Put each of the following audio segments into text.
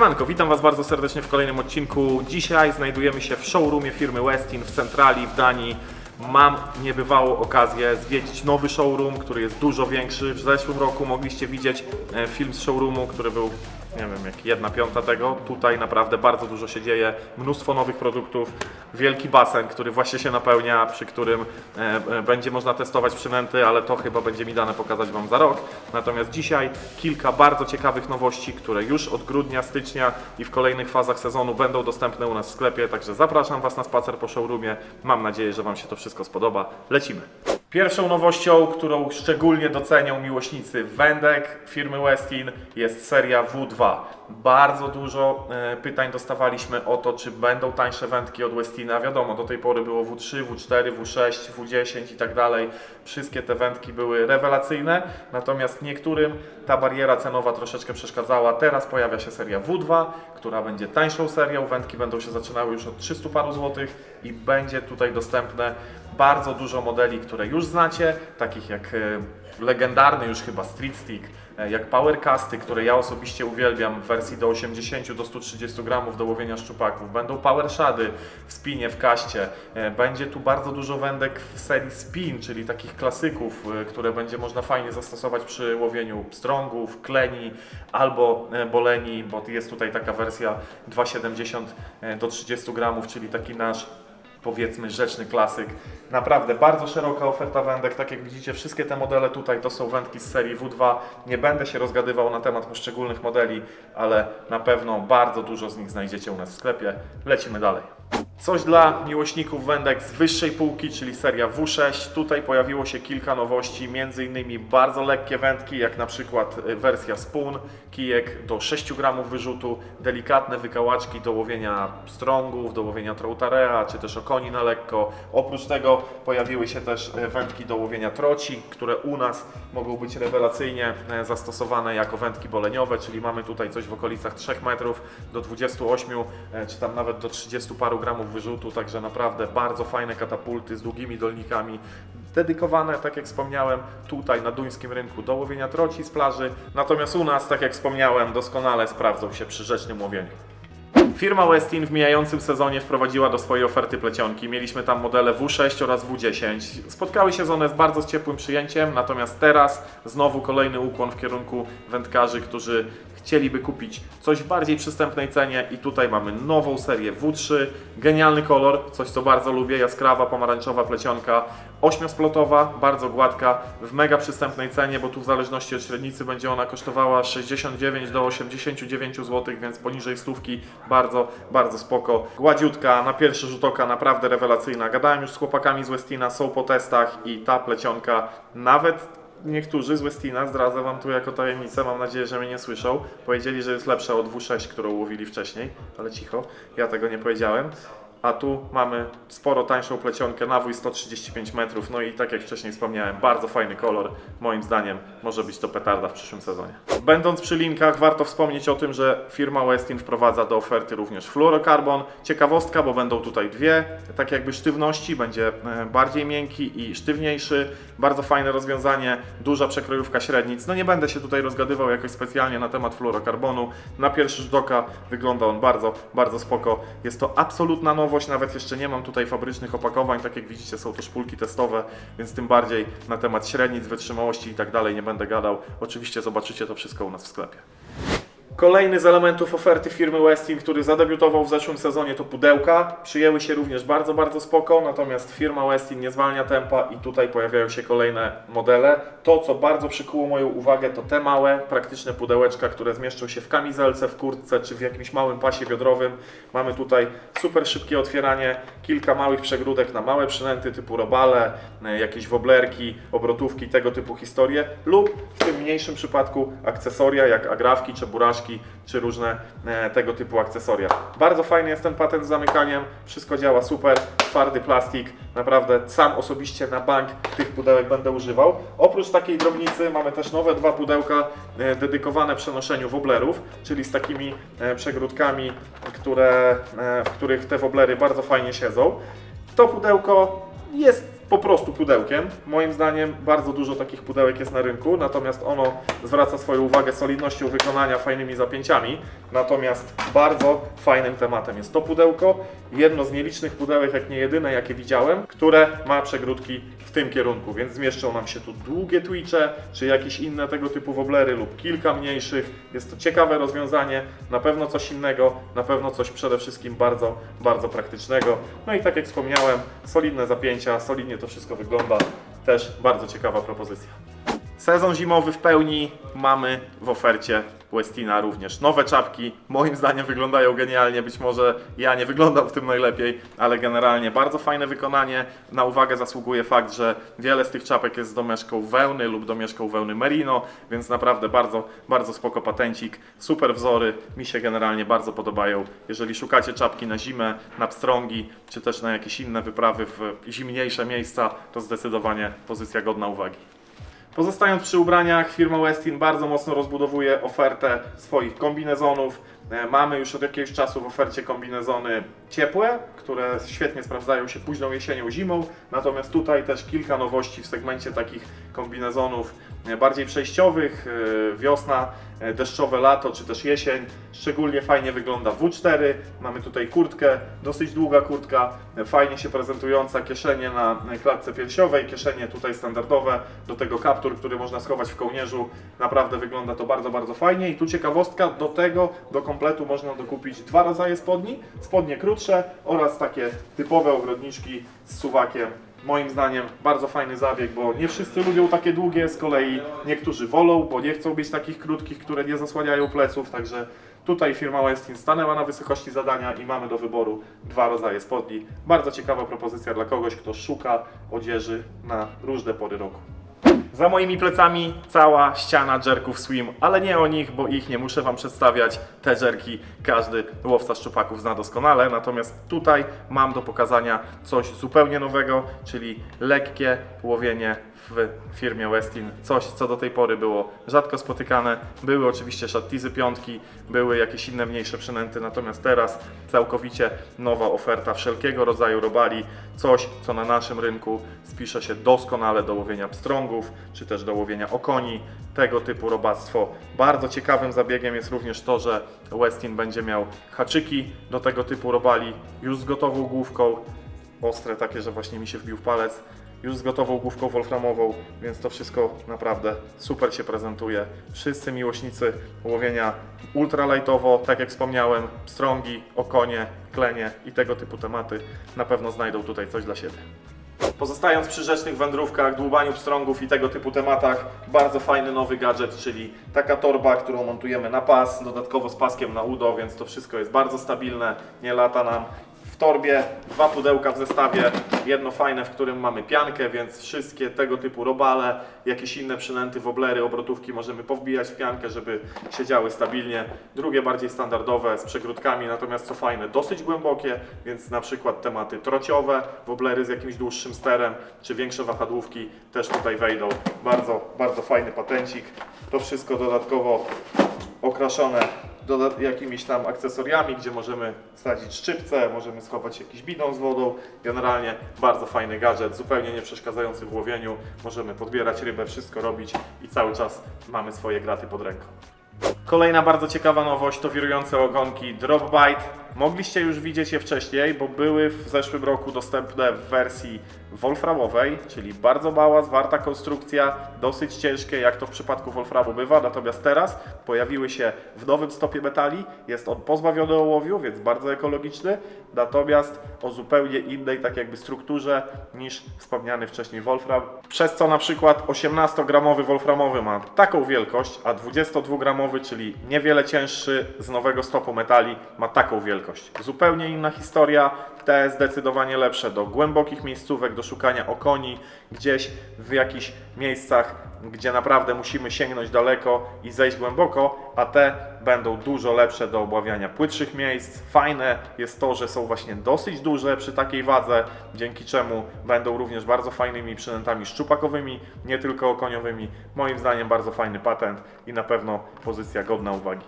Siemanko, witam Was bardzo serdecznie w kolejnym odcinku. Dzisiaj znajdujemy się w showroomie firmy Westin w centrali w Danii. Mam niebywałą okazję zwiedzić nowy showroom, który jest dużo większy. W zeszłym roku mogliście widzieć e, film z showroomu, który był, nie wiem, jak jedna piąta tego. Tutaj naprawdę bardzo dużo się dzieje, mnóstwo nowych produktów, wielki basen, który właśnie się napełnia, przy którym e, e, będzie można testować przynęty, ale to chyba będzie mi dane pokazać Wam za rok. Natomiast dzisiaj kilka bardzo ciekawych nowości, które już od grudnia, stycznia i w kolejnych fazach sezonu będą dostępne u nas w sklepie, także zapraszam Was na spacer po showroomie. Mam nadzieję, że Wam się to wszystko spodoba. Lecimy. Pierwszą nowością, którą szczególnie docenią miłośnicy wędek firmy Westin jest seria W2. Bardzo dużo e, pytań dostawaliśmy o to, czy będą tańsze wędki od Westina. Wiadomo, do tej pory było W3, W4, W6, W10 i tak dalej. Wszystkie te wędki były rewelacyjne, natomiast niektórym ta bariera cenowa troszeczkę przeszkadzała. Teraz pojawia się seria W2, która będzie tańszą serią. Wędki będą się zaczynały już od 300 paru złotych i będzie tutaj dostępne bardzo dużo modeli, które już znacie, takich jak e, legendarny już chyba Street Stick, e, jak Powercasty, które ja osobiście uwielbiam w wersji do 80 do 130 gramów do łowienia szczupaków. Będą Power Shady w spinie, w kaście. E, Będzie tu bardzo dużo wędek w serii Spin, czyli takich klasyków, które będzie można fajnie zastosować przy łowieniu strągów, kleni albo boleni, bo jest tutaj taka wersja 2,70 e, do 30 gramów, czyli taki nasz powiedzmy rzeczny klasyk. Naprawdę bardzo szeroka oferta wędek. Tak jak widzicie, wszystkie te modele tutaj to są wędki z serii W2. Nie będę się rozgadywał na temat poszczególnych modeli, ale na pewno bardzo dużo z nich znajdziecie u nas w sklepie. Lecimy dalej. Coś dla miłośników wędek z wyższej półki, czyli seria W6. Tutaj pojawiło się kilka nowości, innymi bardzo lekkie wędki, jak na przykład y, wersja Spoon, kijek do 6 gramów wyrzutu, delikatne wykałaczki do łowienia strągów, do łowienia troutarea, czy też okoni na lekko. Oprócz tego pojawiły się też y, wędki do łowienia troci, które u nas mogą być rewelacyjnie y, zastosowane jako wędki boleniowe, czyli mamy tutaj coś w okolicach 3 metrów do 28, y, czy tam nawet do 30 paru gramów wyrzutu, także naprawdę bardzo fajne katapulty z długimi dolnikami, dedykowane, tak jak wspomniałem, tutaj na duńskim rynku do łowienia troci z plaży, natomiast u nas, tak jak wspomniałem, doskonale sprawdzą się przy rzecznym łowieniu. Firma Westin w mijającym sezonie wprowadziła do swojej oferty plecionki. Mieliśmy tam modele W6 oraz W10. Spotkały się one z bardzo ciepłym przyjęciem, natomiast teraz znowu kolejny ukłon w kierunku wędkarzy, którzy chcieliby kupić coś w bardziej przystępnej cenie i tutaj mamy nową serię W3. Genialny kolor, coś co bardzo lubię, jaskrawa pomarańczowa plecionka, ośmiosplotowa, bardzo gładka, w mega przystępnej cenie, bo tu w zależności od średnicy będzie ona kosztowała 69 do 89 zł, więc poniżej stówki bardzo, bardzo spoko. Gładziutka, na pierwszy rzut oka naprawdę rewelacyjna. Gadałem już z chłopakami z Westina, są po testach i ta plecionka nawet niektórzy z Westina, zdradzę Wam tu jako tajemnicę, mam nadzieję, że mnie nie słyszą, powiedzieli, że jest lepsza od W6, którą łowili wcześniej, ale cicho, ja tego nie powiedziałem. A tu mamy sporo tańszą plecionkę, nawój 135 metrów, no i tak jak wcześniej wspomniałem, bardzo fajny kolor, moim zdaniem może być to petarda w przyszłym sezonie. Będąc przy linkach, warto wspomnieć o tym, że firma Westin wprowadza do oferty również fluorokarbon. Ciekawostka, bo będą tutaj dwie, tak jakby sztywności, będzie e, bardziej miękki i sztywniejszy, bardzo fajne rozwiązanie, duża przekrojówka średnic. No nie będę się tutaj rozgadywał jakoś specjalnie na temat fluorokarbonu. Na pierwszy rzut oka wygląda on bardzo, bardzo spoko. Jest to absolutna nowość, nawet jeszcze nie mam tutaj fabrycznych opakowań, tak jak widzicie są to szpulki testowe, więc tym bardziej na temat średnic, wytrzymałości i tak dalej nie będę gadał. Oczywiście zobaczycie to wszystko u nas w sklepie. Kolejny z elementów oferty firmy Westin, który zadebiutował w zeszłym sezonie to pudełka. Przyjęły się również bardzo, bardzo spoko, natomiast firma Westin nie zwalnia tempa i tutaj pojawiają się kolejne modele. To, co bardzo przykuło moją uwagę, to te małe, praktyczne pudełeczka, które zmieszczą się w kamizelce, w kurtce czy w jakimś małym pasie biodrowym. Mamy tutaj super szybkie otwieranie, kilka małych przegródek na małe przynęty typu robale, e, jakieś woblerki, obrotówki, tego typu historie lub w tym mniejszym przypadku akcesoria jak agrafki, czy różne e, tego typu akcesoria. Bardzo fajny jest ten patent z zamykaniem, wszystko działa super, twardy plastik, naprawdę sam osobiście na bank tych pudełek będę używał. Oprócz takiej drobnicy mamy też nowe dwa pudełka e, dedykowane przenoszeniu woblerów, czyli z takimi e, przegródkami, które, w których te woblery bardzo fajnie siedzą. To pudełko jest po prostu pudełkiem. Moim zdaniem bardzo dużo takich pudełek jest na rynku, natomiast ono zwraca swoją uwagę solidnością wykonania, fajnymi zapięciami. Natomiast bardzo fajnym tematem jest to pudełko. Jedno z nielicznych pudełek, jak nie jedyne, jakie widziałem, które ma przegródki w tym kierunku, więc zmieszczą nam się tu długie twitche, czy jakieś inne tego typu woblery lub kilka mniejszych. Jest to ciekawe rozwiązanie, na pewno coś innego, na pewno coś przede wszystkim bardzo, bardzo praktycznego. No i tak jak wspomniałem, solidne zapięcia, solidnie to wszystko wygląda. Też bardzo ciekawa propozycja. Sezon zimowy w pełni mamy w ofercie Westina również. Nowe czapki, moim zdaniem wyglądają genialnie. Być może ja nie wyglądam w tym najlepiej, ale generalnie bardzo fajne wykonanie. Na uwagę zasługuje fakt, że wiele z tych czapek jest z domieszką wełny lub domieszką wełny merino, więc naprawdę bardzo, bardzo spoko patencik. Super wzory, mi się generalnie bardzo podobają. Jeżeli szukacie czapki na zimę, na pstrągi, czy też na jakieś inne wyprawy w zimniejsze miejsca, to zdecydowanie pozycja godna uwagi. Pozostając przy ubraniach, firma Westin bardzo mocno rozbudowuje ofertę swoich kombinezonów. E, Mamy już od jakiegoś czasu w ofercie kombinezony ciepłe, które świetnie sprawdzają się późną jesienią, zimą. Natomiast tutaj też kilka nowości w segmencie takich kombinezonów e, bardziej przejściowych. e, Wiosna, deszczowe lato czy też jesień. Szczególnie fajnie wygląda W4. Mamy tutaj kurtkę, dosyć długa kurtka, fajnie się prezentująca, kieszenie na klatce piersiowej, kieszenie tutaj standardowe, do tego kaptur, który można schować w kołnierzu. Naprawdę wygląda to bardzo, bardzo fajnie. I tu ciekawostka, do tego, do kompletu można dokupić dwa rodzaje spodni. Spodnie krótsze oraz takie typowe ogrodniczki z suwakiem. Moim zdaniem bardzo fajny zabieg, bo nie wszyscy lubią takie długie, z kolei niektórzy wolą, bo nie chcą mieć takich krótkich, które nie zasłaniają pleców, także tutaj firma Westin stanęła na wysokości zadania i mamy do wyboru dwa rodzaje spodni. Bardzo ciekawa propozycja dla kogoś, kto szuka odzieży na różne pory roku. Za moimi plecami cała ściana jerków swim, ale nie o nich, bo ich nie muszę Wam przedstawiać. Te jerki każdy łowca szczupaków zna doskonale, natomiast tutaj mam do pokazania coś zupełnie nowego, czyli lekkie łowienie w firmie Westin. Coś, co do tej pory było rzadko spotykane. Były oczywiście szattizy piątki, były jakieś inne mniejsze przynęty, natomiast teraz całkowicie nowa oferta wszelkiego rodzaju robali. Coś, co na naszym rynku spisze się doskonale do łowienia pstrągów, czy też do łowienia okoni, tego typu robactwo. Bardzo ciekawym zabiegiem jest również to, że Westin będzie miał haczyki do tego typu robali, już z gotową główką, ostre takie, że właśnie mi się wbił w palec, już z gotową główką wolframową, więc to wszystko naprawdę super się prezentuje. Wszyscy miłośnicy łowienia ultralightowo, tak jak wspomniałem, pstrągi, okonie, klenie i tego typu tematy na pewno znajdą tutaj coś dla siebie. Pozostając przy rzecznych wędrówkach, dłubaniu pstrągów i tego typu tematach, bardzo fajny nowy gadżet, czyli taka torba, którą montujemy na pas, dodatkowo z paskiem na udo, więc to wszystko jest bardzo stabilne, nie lata nam. Torbie dwa pudełka w zestawie, jedno fajne, w którym mamy piankę, więc wszystkie tego typu robale, jakieś inne przynęty, woblery, obrotówki możemy powbijać w piankę, żeby siedziały stabilnie. Drugie bardziej standardowe z przegródkami, natomiast co fajne, dosyć głębokie, więc na przykład tematy trociowe, woblery z jakimś dłuższym sterem, czy większe wahadłówki też tutaj wejdą. Bardzo, bardzo fajny patencik. To wszystko dodatkowo okraszone jakimiś tam akcesoriami, gdzie możemy wsadzić szczypce, możemy schować jakiś bidon z wodą. Generalnie bardzo fajny gadżet, zupełnie nie przeszkadzający w łowieniu. Możemy podbierać rybę, wszystko robić i cały czas mamy swoje graty pod ręką. Kolejna bardzo ciekawa nowość to wirujące ogonki Dropbite. Mogliście już widzieć je wcześniej, bo były w zeszłym roku dostępne w wersji wolframowej, czyli bardzo mała, zwarta konstrukcja, dosyć ciężkie, jak to w przypadku wolframu bywa. Natomiast teraz pojawiły się w nowym stopie metali. Jest on pozbawiony ołowiu, więc bardzo ekologiczny, natomiast o zupełnie innej, tak jakby strukturze niż wspomniany wcześniej wolfram. Przez co na przykład 18-gramowy wolframowy ma taką wielkość, a 22-gramowy, czyli niewiele cięższy z nowego stopu metali, ma taką wielkość. Zupełnie inna historia, te zdecydowanie lepsze do głębokich miejscówek, do szukania okoni, gdzieś w jakichś miejscach, gdzie naprawdę musimy sięgnąć daleko i zejść głęboko, a te będą dużo lepsze do obławiania płytszych miejsc. Fajne jest to, że są właśnie dosyć duże przy takiej wadze, dzięki czemu będą również bardzo fajnymi przynętami szczupakowymi, nie tylko okoniowymi. Moim zdaniem bardzo fajny patent i na pewno pozycja godna uwagi.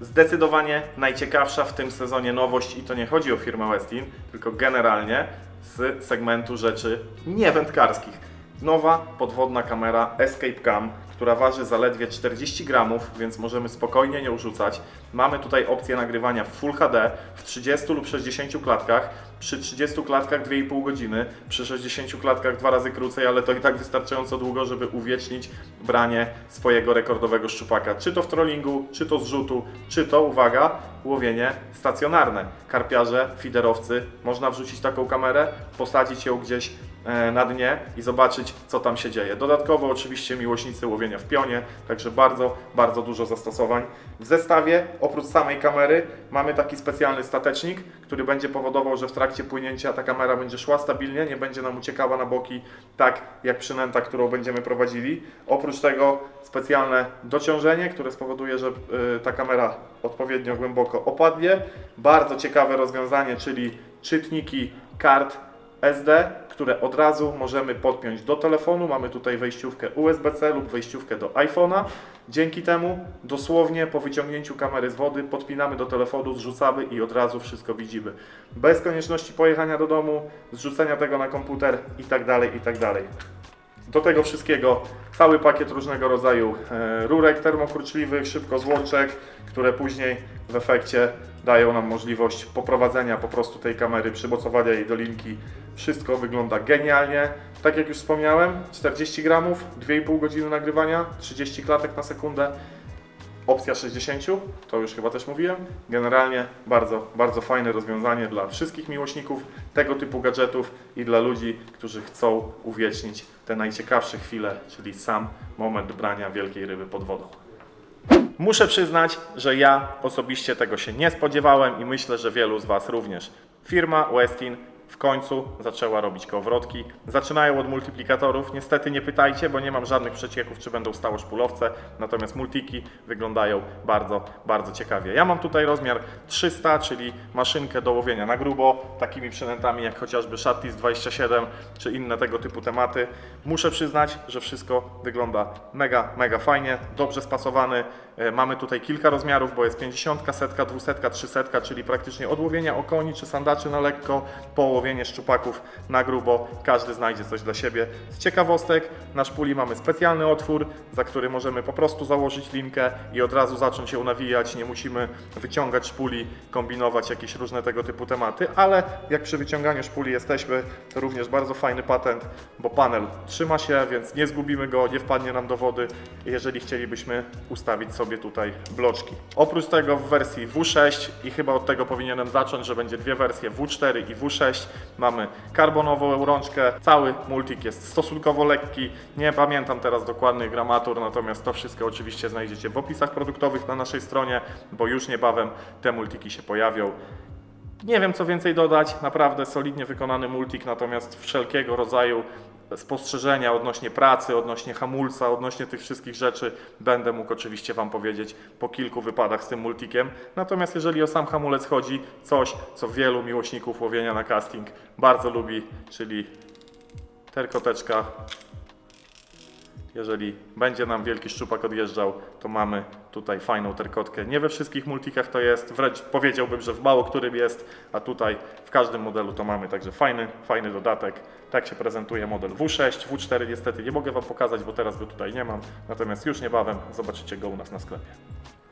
Zdecydowanie najciekawsza w tym sezonie nowość i to nie chodzi o firmę Westin, tylko generalnie z segmentu rzeczy niewędkarskich. Nowa podwodna kamera Escape Cam, która waży zaledwie 40 gramów, więc możemy spokojnie nią rzucać. Mamy tutaj opcję nagrywania w Full HD w 30 lub 60 klatkach. Przy 30 klatkach 2,5 godziny, przy 60 klatkach dwa razy krócej, ale to i tak wystarczająco długo, żeby uwiecznić branie swojego rekordowego szczupaka. Czy to w trollingu, czy to z rzutu, czy to, uwaga, łowienie stacjonarne. Karpiarze, fiderowcy, można wrzucić taką kamerę, posadzić ją gdzieś na dnie i zobaczyć, co tam się dzieje. Dodatkowo oczywiście miłośnicy łowienia w pionie, także bardzo, bardzo dużo zastosowań. W zestawie, oprócz samej kamery, mamy taki specjalny statecznik, który będzie powodował, że w trakcie płynięcia ta kamera będzie szła stabilnie, nie będzie nam uciekała na boki, tak jak przynęta, którą będziemy prowadzili. Oprócz tego specjalne dociążenie, które spowoduje, że y, ta kamera odpowiednio głęboko opadnie. Bardzo ciekawe rozwiązanie, czyli czytniki kart SD, które od razu możemy podpiąć do telefonu. Mamy tutaj wejściówkę USB-C lub wejściówkę do iPhone'a. Dzięki temu dosłownie po wyciągnięciu kamery z wody podpinamy do telefonu, zrzucamy i od razu wszystko widzimy. Bez konieczności pojechania do domu, zrzucenia tego na komputer i tak Do tego wszystkiego cały pakiet różnego rodzaju e, rurek termokurczliwych, szybkozłączek, które później w efekcie dają nam możliwość poprowadzenia po prostu tej kamery, przymocowania jej do linki. Wszystko wygląda genialnie. Tak jak już wspomniałem, 40 gramów, 2,5 godziny nagrywania, 30 klatek na sekundę. Opcja 60, to już chyba też mówiłem. Generalnie bardzo, bardzo fajne rozwiązanie dla wszystkich miłośników tego typu gadżetów i dla ludzi, którzy chcą uwiecznić te najciekawsze chwile, czyli sam moment brania wielkiej ryby pod wodą. Muszę przyznać, że ja osobiście tego się nie spodziewałem i myślę, że wielu z Was również. Firma Westin w końcu zaczęła robić kołowrotki. Zaczynają od multiplikatorów. Niestety nie pytajcie, bo nie mam żadnych przecieków, czy będą stałoszpulowce. Natomiast multiki wyglądają bardzo, bardzo ciekawie. Ja mam tutaj rozmiar 300, czyli maszynkę do łowienia na grubo, takimi przynętami jak chociażby Shattis 27 czy inne tego typu tematy. Muszę przyznać, że wszystko wygląda mega, mega fajnie, dobrze spasowany. E, Mamy tutaj kilka rozmiarów, bo jest 50, setka, 200, 300, czyli praktycznie od łowienia okoni czy sandaczy na lekko, po łowienie szczupaków na grubo. Każdy znajdzie coś dla siebie. Z ciekawostek, na szpuli mamy specjalny otwór, za który możemy po prostu założyć linkę i od razu zacząć ją nawijać. Nie musimy wyciągać szpuli, kombinować jakieś różne tego typu tematy, ale jak przy wyciąganiu szpuli jesteśmy, to również bardzo fajny patent, bo panel trzyma się, więc nie zgubimy go, nie wpadnie nam do wody, jeżeli chcielibyśmy ustawić sobie tutaj bloczki. Oprócz tego w wersji W6 i chyba od tego powinienem zacząć, że będzie dwie wersje W4 i W6. Mamy karbonową rączkę, cały multik jest stosunkowo lekki, nie pamiętam teraz dokładnych gramatur, natomiast to wszystko oczywiście znajdziecie w opisach produktowych na naszej stronie, bo już niebawem te multiki się pojawią. Nie wiem co więcej dodać, naprawdę solidnie wykonany multik, natomiast wszelkiego rodzaju spostrzeżenia odnośnie pracy, odnośnie hamulca, odnośnie tych wszystkich rzeczy będę mógł oczywiście Wam powiedzieć po kilku wypadach z tym multikiem. Natomiast jeżeli o sam hamulec chodzi, coś co wielu miłośników łowienia na casting bardzo lubi, czyli terkoteczka jeżeli będzie nam wielki szczupak odjeżdżał, to mamy tutaj fajną terkotkę. Nie we wszystkich multikach to jest, wręcz powiedziałbym, że w mało którym jest, a tutaj w każdym modelu to mamy. Także fajny, fajny dodatek. Tak się prezentuje model W6. W4 niestety nie mogę Wam pokazać, bo teraz go tutaj nie mam. Natomiast już niebawem zobaczycie go u nas na sklepie.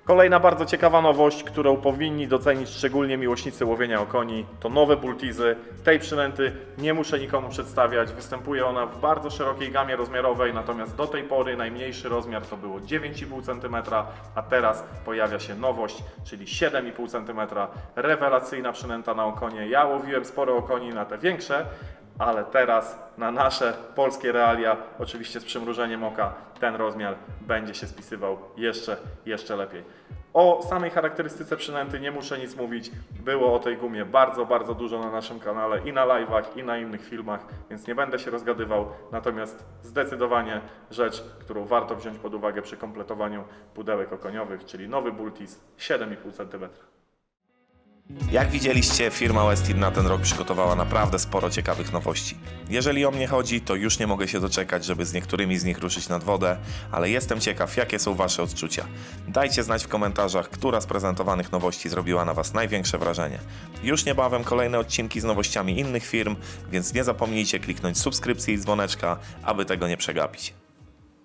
Kolejna bardzo ciekawa nowość, którą powinni docenić szczególnie miłośnicy łowienia okoni, to nowe bultizy. Tej przynęty nie muszę nikomu przedstawiać. Występuje ona w bardzo szerokiej gamie rozmiarowej, natomiast do tej pory najmniejszy rozmiar to było 9,5 cm, a teraz pojawia się nowość, czyli 7,5 cm. Rewelacyjna przynęta na okonie. Ja łowiłem sporo okoni na te większe, ale teraz na nasze polskie realia, oczywiście z przymrużeniem oka, ten rozmiar będzie się spisywał jeszcze, jeszcze lepiej. O samej charakterystyce przynęty nie muszę nic mówić. Było o tej gumie bardzo, bardzo dużo na naszym kanale i na live'ach, i na innych filmach, więc nie będę się rozgadywał. Natomiast zdecydowanie rzecz, którą warto wziąć pod uwagę przy kompletowaniu pudełek okoniowych, czyli nowy Bultis 7,5 cm. Jak widzieliście, firma Westin na ten rok przygotowała naprawdę sporo ciekawych nowości. Jeżeli o mnie chodzi, to już nie mogę się doczekać, żeby z niektórymi z nich ruszyć nad wodę, ale jestem ciekaw, jakie są Wasze odczucia. Dajcie znać w komentarzach, która z prezentowanych nowości zrobiła na Was największe wrażenie. Już niebawem kolejne odcinki z nowościami innych firm, więc nie zapomnijcie kliknąć subskrypcji i dzwoneczka, aby tego nie przegapić.